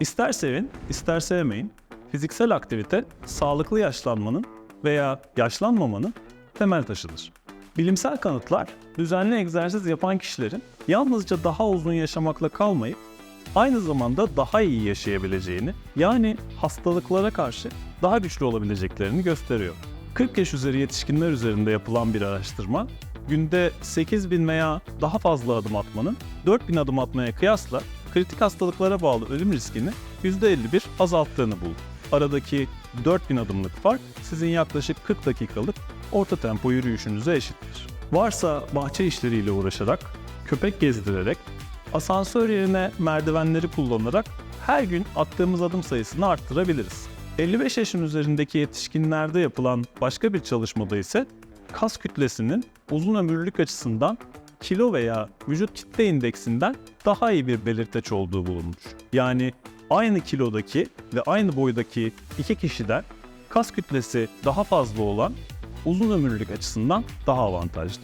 İster sevin, ister sevmeyin, fiziksel aktivite sağlıklı yaşlanmanın veya yaşlanmamanın temel taşıdır. Bilimsel kanıtlar düzenli egzersiz yapan kişilerin yalnızca daha uzun yaşamakla kalmayıp aynı zamanda daha iyi yaşayabileceğini yani hastalıklara karşı daha güçlü olabileceklerini gösteriyor. 40 yaş üzeri yetişkinler üzerinde yapılan bir araştırma günde 8000 veya daha fazla adım atmanın 4000 adım atmaya kıyasla kritik hastalıklara bağlı ölüm riskini %51 azalttığını buldu. Aradaki 4000 adımlık fark sizin yaklaşık 40 dakikalık orta tempo yürüyüşünüze eşittir. Varsa bahçe işleriyle uğraşarak, köpek gezdirerek, asansör yerine merdivenleri kullanarak her gün attığımız adım sayısını arttırabiliriz. 55 yaşın üzerindeki yetişkinlerde yapılan başka bir çalışmada ise kas kütlesinin uzun ömürlülük açısından kilo veya vücut kitle indeksinden daha iyi bir belirteç olduğu bulunmuş. Yani aynı kilodaki ve aynı boydaki iki kişiden kas kütlesi daha fazla olan uzun ömürlülük açısından daha avantajlı.